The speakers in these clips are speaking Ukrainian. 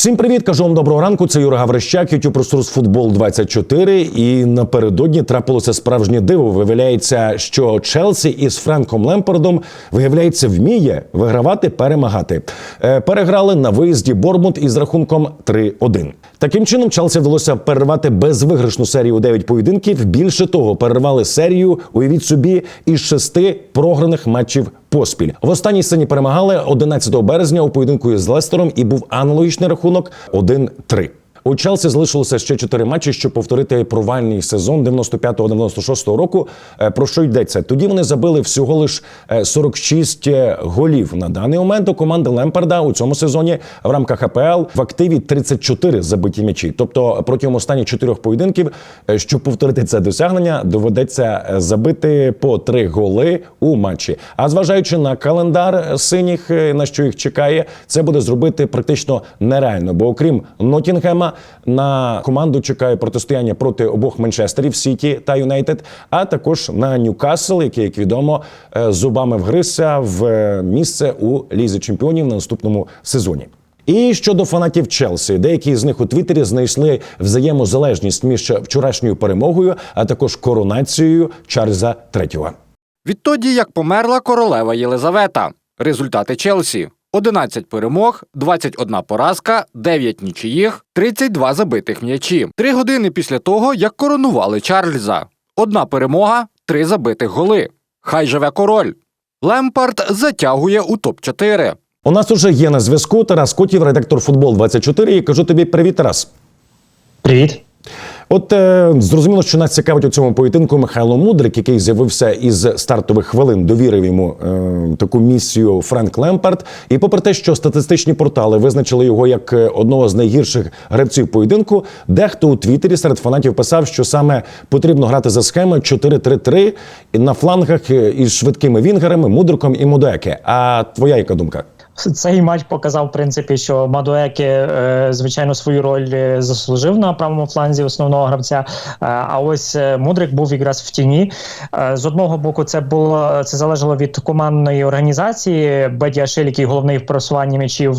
Всім привіт, кажу вам доброго ранку. Це Юра Гаврищак, YouTube Ресурс Футбол 24 І напередодні трапилося справжнє диво. Виявляється, що Челсі із Френком Лемпардом виявляється вміє вигравати, перемагати. Е, Переграли на виїзді Бормут із рахунком 3-1. Таким чином, Челсі вдалося перервати безвиграшну серію у 9 поєдинків. Більше того, перервали серію. Уявіть собі із шести програних матчів поспіль. В останній сцені перемагали 11 березня у поєдинку із Лестером і був аналогічний рахунок 1-3. У Челсі залишилося ще чотири матчі, щоб повторити провальний сезон 95-96 року. Е, Про що йдеться? Тоді вони забили всього лиш е, 46 голів. На даний момент у команди Лемпарда у цьому сезоні в рамках АПЛ в активі 34 забиті м'ячі. Тобто протягом останніх чотирьох поєдинків, е, щоб повторити це досягнення, доведеться е, забити по три голи у матчі. А зважаючи на календар синіх, е, на що їх чекає, це буде зробити практично нереально. Бо окрім Нотінгема, на команду чекає протистояння проти обох Манчестерів Сіті та Юнайтед, а також на Ньюкасл, який, як відомо, е, зубами вгризся в е, місце у лізі чемпіонів на наступному сезоні. І щодо фанатів Челсі, деякі з них у Твіттері знайшли взаємозалежність між вчорашньою перемогою, а також коронацією Чарльза III. Відтоді, як померла королева Єлизавета. Результати Челсі: 11 перемог, 21 поразка, 9 нічиїх, 32 забитих м'ячі. Три години після того, як коронували Чарльза. Одна перемога, три забитих голи. Хай живе король. Лемпард затягує у топ-4. У нас уже є на зв'язку Тарас Котів, редактор футбол 24 І кажу тобі привіт, Тарас. Привіт. От е, зрозуміло, що нас цікавить у цьому поєдинку Михайло Мудрик, який з'явився із стартових хвилин, довірив йому е, таку місію Френк Лемпард. І попри те, що статистичні портали визначили його як е, одного з найгірших гравців поєдинку, дехто у Твіттері серед фанатів писав, що саме потрібно грати за схемою 4-3-3 на флангах е, із швидкими вінгерами, Мудриком і Мудеке. А твоя яка думка? Цей матч показав, в принципі, що Мадуеке, е, звичайно, свою роль е, заслужив на правому фланзі основного гравця. Е, а ось Мудрик був якраз в тіні. З одного боку, це було це залежало від командної організації. Беді Ашель, який головний в просуванні м'ячів,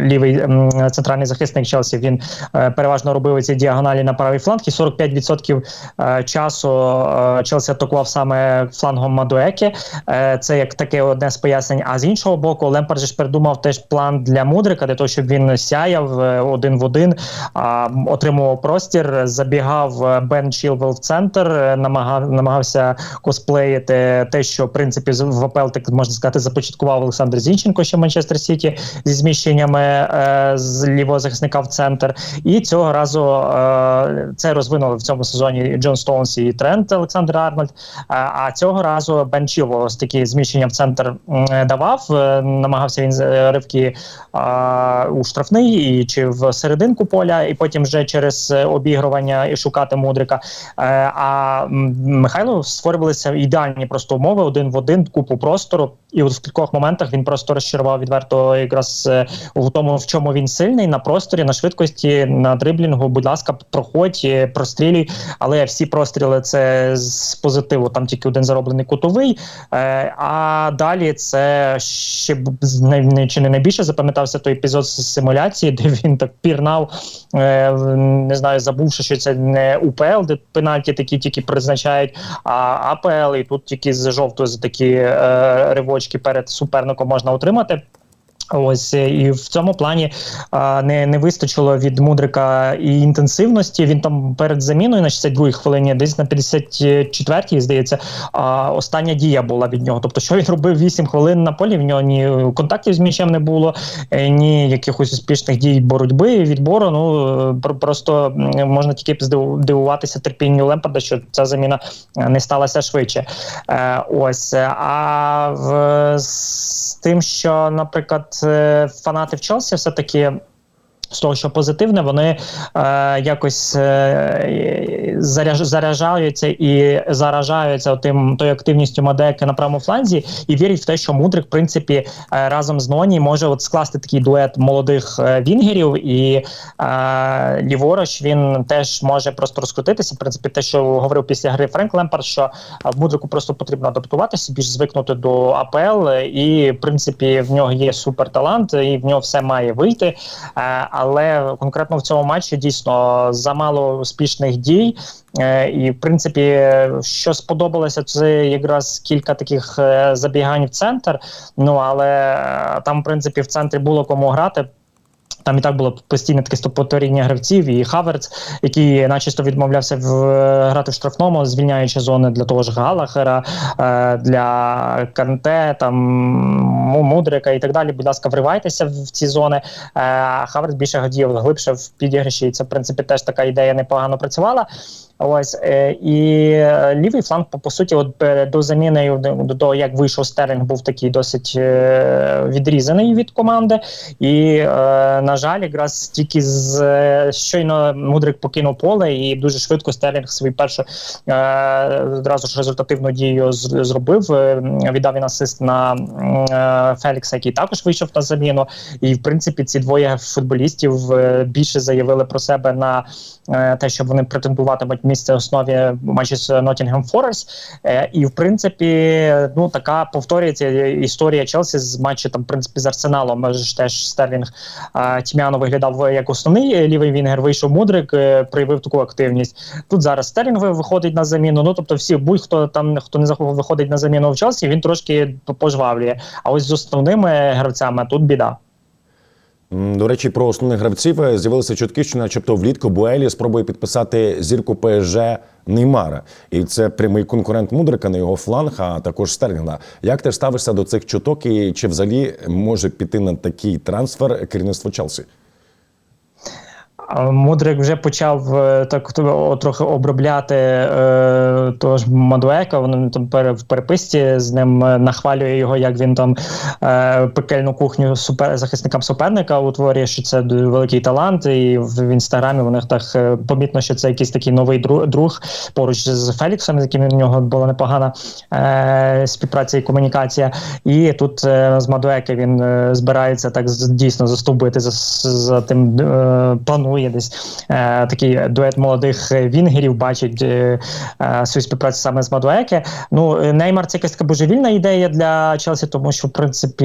лівий центральний захисник Челсі. Він переважно робив ці діагоналі на правий фланг. І 45% е, часу Челсі атакував саме флангом Мадуеке. Е, Це як таке одне з пояснень. А з іншого боку, Лемпард ж придумав теж план для Мудрика, для того, щоб він сяяв е, один в один, а, отримував простір, забігав е, Бен Чілвел в центр, е, намагав, намагався косплеїти те, що в принципі з- в АПЛ, можна сказати, започаткував Олександр Зінченко, ще Манчестер Сіті зі зміщеннями е, з лівого захисника в центр. І цього разу е, це розвинули в цьому сезоні Джон Стоунс і Трент Олександр Арнольд. А, а цього разу Бен Чілвел ось такі зміщення в центр давав. Намагався е, ривки а, у штрафний чи в серединку поля, і потім вже через е, обігрування і шукати мудрика. Е, А Михайло створювалися ідеальні просто умови один в один, купу простору. І от в кількох моментах він просто розчарував відверто якраз е, в тому, в чому він сильний на просторі, на швидкості, на дриблінгу. Будь ласка, проходь, прострілюй. Але всі простріли це з позитиву. Там тільки один зароблений кутовий. А далі це ще най- чи не найбільше запам'ятався той епізод з симуляції, де він так пірнав, е, не знаю, забувши, що це не УПЛ, де пенальті такі тільки призначають, а АПЛ, і тут тільки з жовтою за такі е, ривочки перед суперником можна отримати. Ось е, і в цьому плані а, не, не вистачило від мудрика і інтенсивності. Він там перед заміною на 62-й хвилині, десь на 54-й, здається, а, остання дія була від нього. Тобто, що він робив 8 хвилин на полі, в нього ні контактів з м'ячем не було, е, ні якихось успішних дій боротьби, відбору. Ну е, просто можна тільки здиву- дивуватися терпінню Лемпарда, що ця заміна не сталася швидше. Ось а в з тим, що, наприклад, фанати в Челсі все таки з того, що позитивне, вони е, якось е, заряж, і заражаються тим тою активністю Мадеки на правому фланзі, і вірять в те, що Мудрик, в принципі, е, разом з Ноні може от скласти такий дует молодих е, вінгерів, і е, ліворуч він теж може просто розкрутитися. В принципі, те, що говорив після гри Френк Лемпард, що е, Мудрику просто потрібно адаптуватися, більш звикнути до АПЛ, і в принципі в нього є суперталант, і в нього все має вийти. Е, але конкретно в цьому матчі дійсно замало успішних дій. Е, І в принципі, що сподобалося, це якраз кілька таких е, забігань в центр. Ну але е, там, в принципі, в центрі було кому грати. Там і так було постійне таке стопотворіння гравців, і Хаверц, який начисто відмовлявся в грати в штрафному, звільняючи зони для того ж Галахера, е, для Канте, там Мудрика і так далі. Будь ласка, вривайтеся в ці зони. Е, А Хаверц більше годів глибше в підіграші. І це, в принципі, теж така ідея непогано працювала. Ось е, і е, лівий фланг, по, суті, от е, до заміни до, того, як вийшов Стерлінг, був такий досить відрізаний від команди. І, на жаль, якраз тільки з щойно Мудрик покинув поле, і дуже швидко Стерлінг свою першу одразу ж результативну дію зробив. Віддав він асист на Фелікса, який також вийшов на заміну. І в принципі ці двоє футболістів більше заявили про себе на те, що вони претендуватимуть місце в основі матчі з Nottingham Forest. Е, і в принципі, ну така повторюється історія Челсі з матчу там, в принципі, з Арсеналом. Ж теж Стерлінг Тім'яно виглядав як основний лівий вінгер. Вийшов Мудрик, е, проявив таку активність. Тут зараз Стерлінг виходить на заміну. Ну тобто, всі будь-хто там хто не захо- виходить на заміну в Челсі, він трошки пожвавлює. А ось з основними гравцями тут біда. До речі, про основних гравців е, з'явилися чутки, що, начебто, влітку Буелі спробує підписати зірку ПСЖ Неймара. І це прямий конкурент Мудрика на його фланг, а також Стерлінга. Як ти ставишся до цих чуток і чи взагалі може піти на такий трансфер керівництво Челсі? Мудрик вже почав е, так трохи обробляти е, того Мадуека. Вони там в переписці з ним е, нахвалює його, як він там е, пекельну кухню супер захисникам суперника утворює, що це великий талант. І в, в інстаграмі вони так е, помітно, що це якийсь такий новий друг, поруч з Феліксом, з яким у нього була непогана е, співпраця і комунікація. І тут е, з Мадуеки він е, збирається так дійсно застовбити за, за тим е, планує десь е, такий дует молодих е, вінгерів, бачить е, е, свою співпрацю саме з Мадуеке. Ну, е, Неймар це якась божевільна ідея для Челсі, тому що в принципі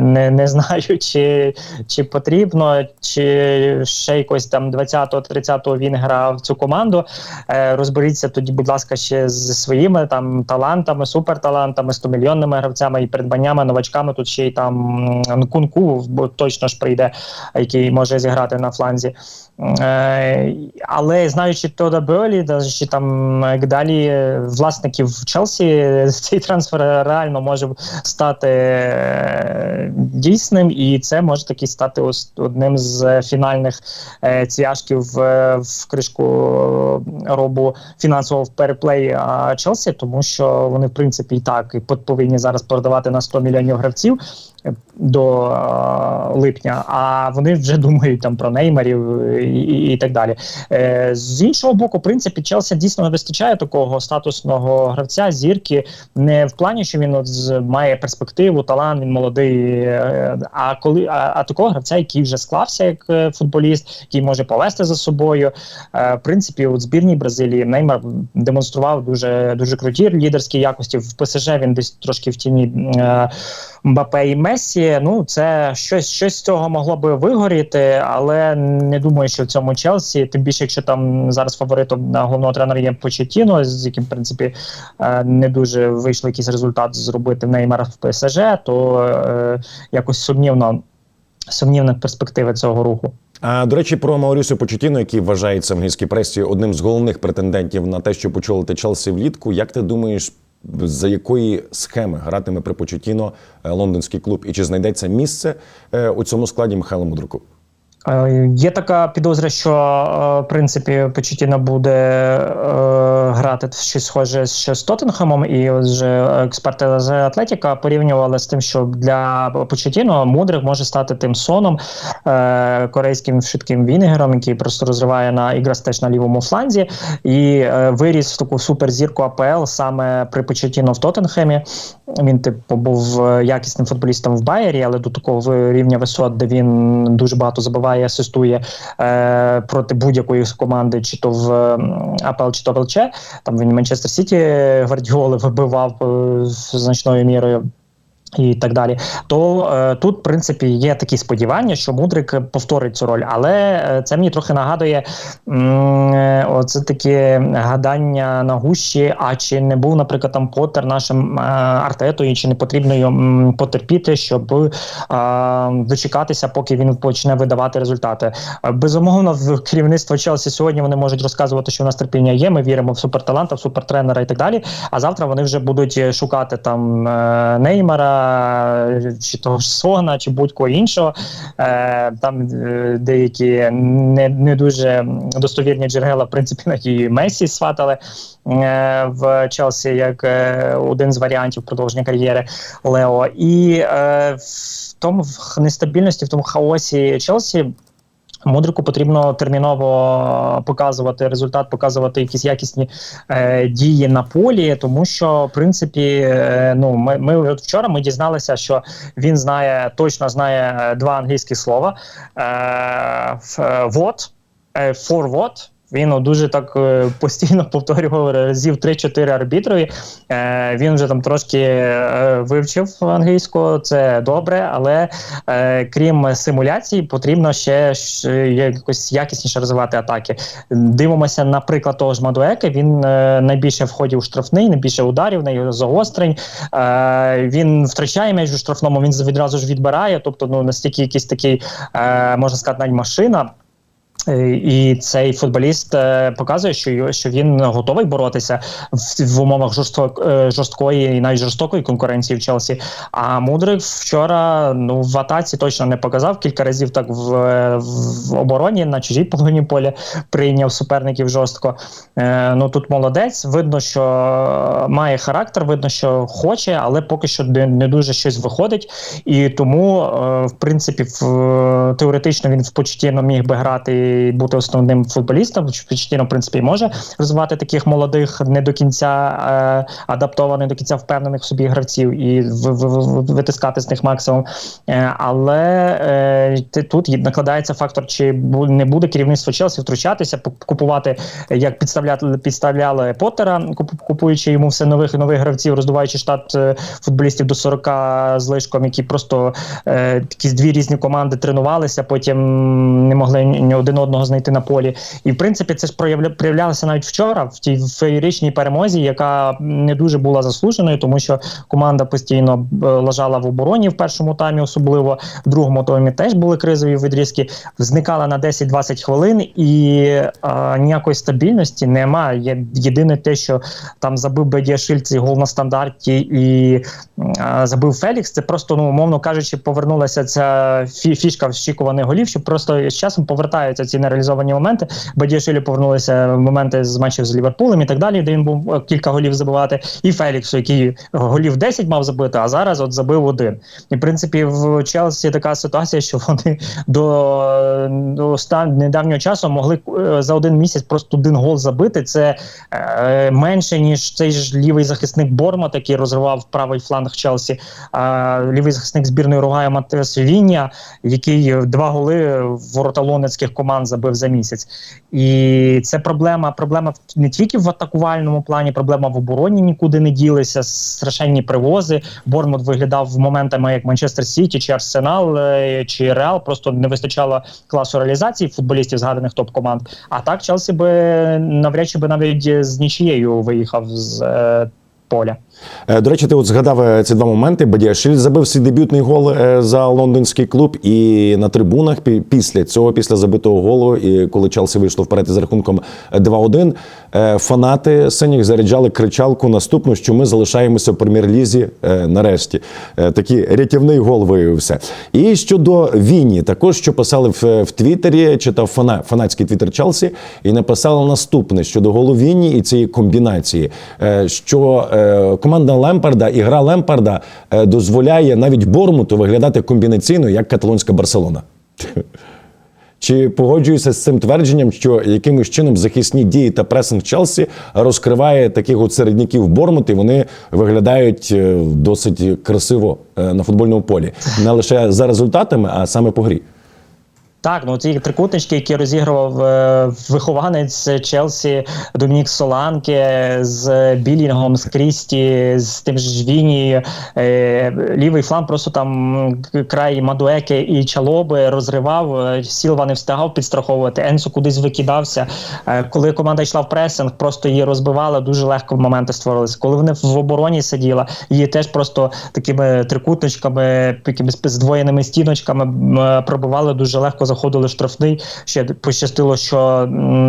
не, не знаю, чи, чи потрібно, чи ще якось там 20-30 вінгера в цю команду. Е, розберіться тоді, будь ласка, ще зі своїми там талантами, суперталантами, 100-мільйонними гравцями і придбаннями, новачками. Тут ще й там Кунку, точно ж прийде, який може зіграти на фланзі. Е, але знаючи Тода Беолі, чи там далі е, власників Челсі, цей трансфер реально може стати е, дійсним, і це може таки стати одним з фінальних е, цвяшків в, кришку робу фінансового переплей а, Челсі, тому що вони, в принципі, і так і повинні зараз продавати на 100 мільйонів гравців. е, до е, липня, а вони вже думають там про неймарів і, і, і так далі. Е, з іншого боку, в принципі, Челсі дійсно не вистачає такого статусного гравця, зірки, не в плані, що він от має перспективу, талант, він молодий. е, А коли а, а такого гравця, який вже склався як е, футболіст, який може повести за собою. Е, В принципі, от збірній Бразилії Неймар демонстрував дуже дуже круті лідерські якості. В ПСЖ він десь трошки в тіні. е, Мбапе і Мессі, ну це щось, щось з цього могло би вигоріти, але не думаю, що в цьому Челсі, тим більше, якщо там зараз фаворитом на головного тренера є Почетіно, з яким в принципі е, не дуже вийшло якийсь результат зробити Неймара в ПСЖ, то е, якось сумнівно сумнівна перспектива цього руху. А до речі, про Маурісіо Почетіно, який вважається в англійській пресі одним з головних претендентів на те, щоб очолити Челсі влітку. Як ти думаєш, за якої схеми гратиме при Почетіно е, лондонський клуб, і чи знайдеться місце е, у цьому складі Михайло Мудруку? Е, Є така підозра, що е, в принципі Почетіно буде е, грати щось схоже ще з Тоттенхемом, і вже експерти з Атлетіка порівнювали з тим, що для Почетіно Мудрик може стати тим соном корейським швидким вінгером, який просто розриває на іграс теж на лівому фланзі, і виріс в таку суперзірку АПЛ саме при Почетіно в Тоттенхемі. Він типу був якісним футболістом в Байері, але до такого рівня висот, де він дуже багато забиває, асистує е, проти будь-якої команди, чи то в АПЛ, чи то в ЛЧ. Там він Манчестер Сіті Гвардіоли вибивав е, значною мірою. І так далі, то е, тут, в принципі, є такі сподівання, що Мудрик повторить цю роль, але е, це мені трохи нагадує е, оце таке гадання на гущі. А чи не був, наприклад, там Поттер нашим е, артетою, чи не потрібно йому потерпіти, щоб е, дочекатися, поки він почне видавати результати? Е, Безумовно, в керівництво Челсі сьогодні вони можуть розказувати, що у нас терпіння є. Ми віримо в суперталанта, в супертренера і так далі. А завтра вони вже будуть шукати там е, Неймара, чи того ж Сона, чи будь-кого іншого. Е, Там е, деякі не, не дуже достовірні джерела, в принципі, на і Месі сватали е, в Челсі як е, один з варіантів продовження кар'єри Лео. І е, в тому в нестабільності, в тому хаосі Челсі. Мудрику потрібно терміново показувати результат, показувати якісь якісні е, дії на полі, тому що в принципі, е, ну ми, ми от вчора ми дізналися, що він знає точно знає два англійські слова: е, ф- е, what, for what. Він ну, дуже так е, постійно повторював разів 3-4 арбітрові. Е, він вже там трошки е, вивчив англійську, це добре, але крім симуляцій, потрібно ще якось якісніше розвивати атаки. Дивимося, наприклад, того ж Мадуеки. Він найбільше входів у штрафний, найбільше ударів, найбільше загострень. Він втрачає м'яч у штрафному, він відразу ж відбирає. Тобто, ну настільки якийсь такий, можна сказати, навіть машина. Е, І цей футболіст е, показує, що він готовий боротися в, умовах е, жорсткої і навіть жорстокої конкуренції в Челсі. А Мудрик вчора ну в атаці точно не показав. Кілька разів так в, в обороні на чужій половині поля прийняв суперників жорстко. Ну тут молодець. Видно, що має характер, видно, що хоче, але поки що не, дуже щось виходить. І тому, в принципі, в, теоретично він в Почтіно міг би грати бути основним футболістом. Почтіно, в принципі, може розвивати таких молодих, не до кінця е, адаптованих, до кінця впевнених в собі гравців і в, в, в, витискати з них максимум. Е, але е, тут накладається фактор, чи не буде керівництво Челсі втручатися, купувати, як підставляти підставляли Поттера, купуючи йому все нових і нових гравців, роздуваючи штат е, футболістів до 40 з лишком, які просто е, якісь дві різні команди тренувалися, потім не могли ні один одного знайти на полі. І в принципі це ж проявля, проявлялося навіть вчора в тій феєричній перемозі, яка не дуже була заслуженою, тому що команда постійно е, лежала в обороні в першому таймі, особливо в другому таймі теж були кризові відрізки. Зникала на 10-20 хвилин, і е, ніякої стабільності немає. Є єдине те, що там забив Бедіашиль цей гол на стандарті і е, забив Фелікс. Це просто, ну умовно кажучи, повернулася ця фі- фішка вщікуваних голів, що просто з часом повертаються ці нереалізовані моменти. Бедіашилі повернулися моменти з матчів з Ліверпулем і так далі, де він був е, кілька голів забивати. І Феліксу, який голів 10 мав забити, а зараз от забив один. І в принципі в Челсі така ситуація, що вони до, до недавнього часу могли е, за один місяць просто один гол забити. Це е, менше ніж цей ж лівий захисник Бормат, який розривав правий фланг Челсі. А лівий захисник збірної Ругая Матеос Віння, який два голи в ворота лонецьких команд забив за місяць. І це проблема. Проблема не тільки в атакувальному плані, проблема в обороні нікуди не ділися. Страшенні привози. Бормут виглядав моментами як Манчестер Сіті чи Арсенал е, чи Реал. Просто не вистачало класу реалізації футболістів згаданих топ команд. А так Челсі би навряд чи би навіть з нічією виїхав з е, поля. Е, До речі, ти от згадав е, ці два моменти. Бадіашиль забив свій дебютний гол е, за лондонський клуб, і на трибунах після цього, після забитого голу, і коли Челсі вийшло вперед із рахунком 2-1, е, фанати синіх заряджали кричалку наступну, що ми залишаємося в прем'єр-лізі нарешті. Такий рятівний гол виявився. І щодо Віні, також що писали в, в Твіттері, читав фана, фанатський твіттер Челсі, і написали наступне щодо голу Віні і цієї комбінації, що команда Лемпарда і гра Лемпарда е, дозволяє навіть Бормуту виглядати комбінаційно, як каталонська Барселона. Чи погоджуюся з цим твердженням, що якимось чином захисні дії та пресинг Челсі розкриває таких от середняків Бормут, і вони виглядають е, досить красиво е, на футбольному полі, не лише за результатами, а саме по грі. Так, ну ці трикутнички, які розігрував е, вихованець Челсі Домінік Соланке з Білінгом, з Крісті, з тим ж Віні, е, лівий фланг просто там край Мадуеки і Чалоби розривав. е, Сілва не встигав підстраховувати. Енсо кудись викидався. Е, коли команда йшла в пресинг, просто її розбивала. Дуже легко моменти створилися. Коли вони в обороні сиділа, її теж просто такими трикутничками, якимись здвоєними стіночками е, пробивали дуже легко заходили штрафний. Ще пощастило, що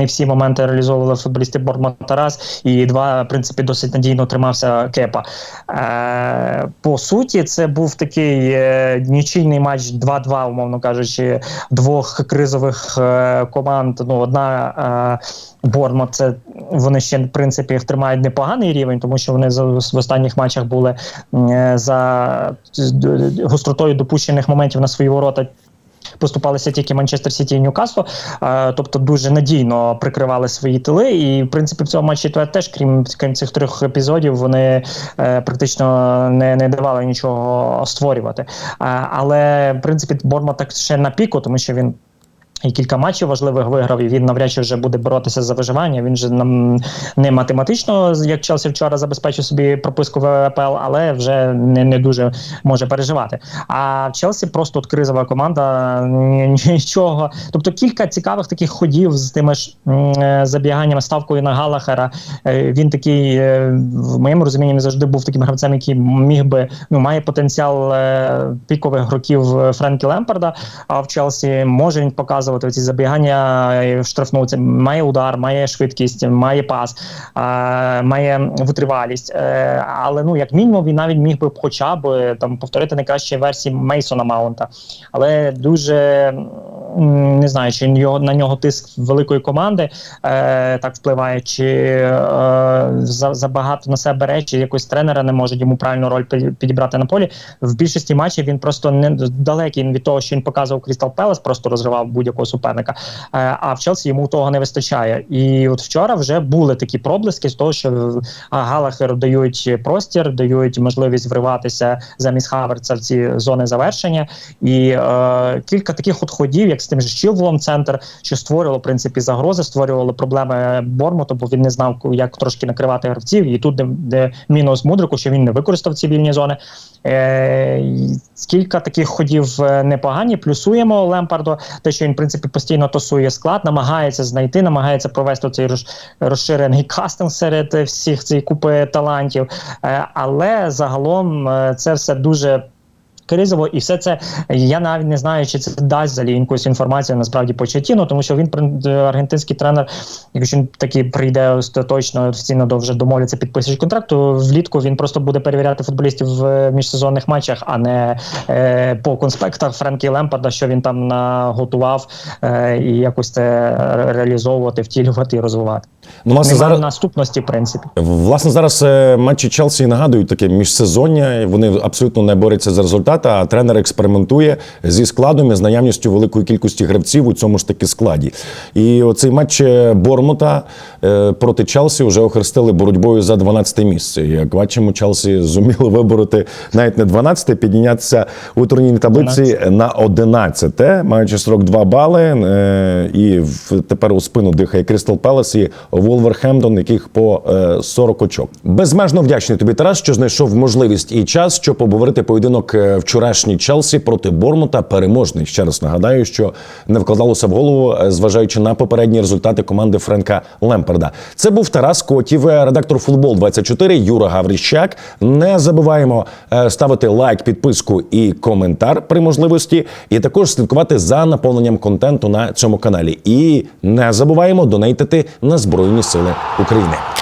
не всі моменти реалізовували футболісти Борман Тарас, і два, в принципі, досить надійно тримався Кепа. Е, по суті, це був такий е, нічийний матч 2-2, умовно кажучи, двох кризових е, команд. Ну, одна е, Бормат, це вони ще в принципі тримають непоганий рівень, тому що вони за- в останніх матчах були е, за гостротою допущених моментів на свої ворота поступалися тільки Манчестер Сіті і Ньюкасло, е, тобто дуже надійно прикривали свої тили. І в принципі в цьому матчі те- теж, крім, крім цих трьох епізодів, вони е, практично не, не давали нічого створювати. Е, але в принципі Борма так ще на піку, тому що він. І кілька матчів важливих виграв, і він навряд чи вже буде боротися за виживання. Він же нам не математично, як Челсі вчора забезпечив собі прописку в АПЛ, але вже не, не дуже може переживати. А Челсі просто от кризова команда, нічого. Тобто кілька цікавих таких ходів з тими ж е, забіганнями, ставкою на Галахера. Е, Він такий, е, в моєму розумінні, завжди був таким гравцем, який міг би ну має потенціал пікових років Френкі Лемпарда. А в Челсі може він показувати ці забігання е, в штрафну. Це має удар, має швидкість, має пас, е, має витривалість. Е, але ну як мінімум він навіть міг би хоча б е, там повторити найкращі версії Мейсона Маунта. Але дуже не знаю, чи на нього тиск великої команди е, так впливає, чи е, за, забагато на себе бере, чи якось тренера не можуть йому правильну роль підібрати на полі. В більшості матчів він просто не далекий від того, що він показував Крістал Пелес, просто розривав будь-якого суперника. Е, а в Челсі йому того не вистачає. І от вчора вже були такі проблиски з того, що а, Галахеру дають простір, дають можливість вриватися замість Хаверца в ці зони завершення. І е, кілька таких от ходів, як з тим же Чілволом центр, що створювало в принципі загрози, створювало проблеми Бормуту, бо він не знав, як трошки накривати гравців. І тут де, де мінус мудрику, що він не використав ці вільні зони. Е, кілька таких ходів е, непогані. Плюсуємо Лемпарду, те, що він в принципі постійно тосує склад, намагається знайти, намагається провести цей роз- розширений кастинг серед всіх цієї купи талантів. Е, але загалом е, це все дуже. Кризово, і все це я навіть не знаю, чи це дасть взагалі якусь інформацію насправді по Чатіну, тому що він е, аргентинський тренер, якщо він таки прийде остаточно офіційно до вже домовляться підписують контракт, то влітку він просто буде перевіряти футболістів в міжсезонних матчах, а не е, по конспектах Френкі Лемпарда, що він там наготував е, і якось це реалізовувати, втілювати і розвивати. Ну, власне, зараз, наступності, в принципі. власне, зараз е, матчі Челсі нагадують таке міжсезоння. Вони абсолютно не борються за результати, а тренер експериментує зі складом і з наявністю великої кількості гравців у цьому ж таки складі. І оцей матч е, Бормута е, проти Челсі вже охрестили боротьбою за 12 місце. Як бачимо, Челсі зуміло вибороти навіть не 12, піднятися у турнірній таблиці на 11, маючи 42 бали. Е, І в- тепер у спину дихає Крістал Пелес і Волверхемптон, яких по е, 40 очок. Безмежно вдячний тобі, Тарас, що знайшов можливість і час, щоб обговорити поєдинок е, вчорашній Челсі проти Бормута переможний. Ще раз нагадаю, що не вкладалося в голову, е, зважаючи на попередні результати команди Френка Лемперда. Це був Тарас Котів, е, редактор футбол 24 Юра Гавріщак. Не забуваємо е, ставити лайк, підписку і коментар при можливості, і також слідкувати за наповненням контенту на цьому каналі. І не забуваємо донейтити на Збройні Сили України.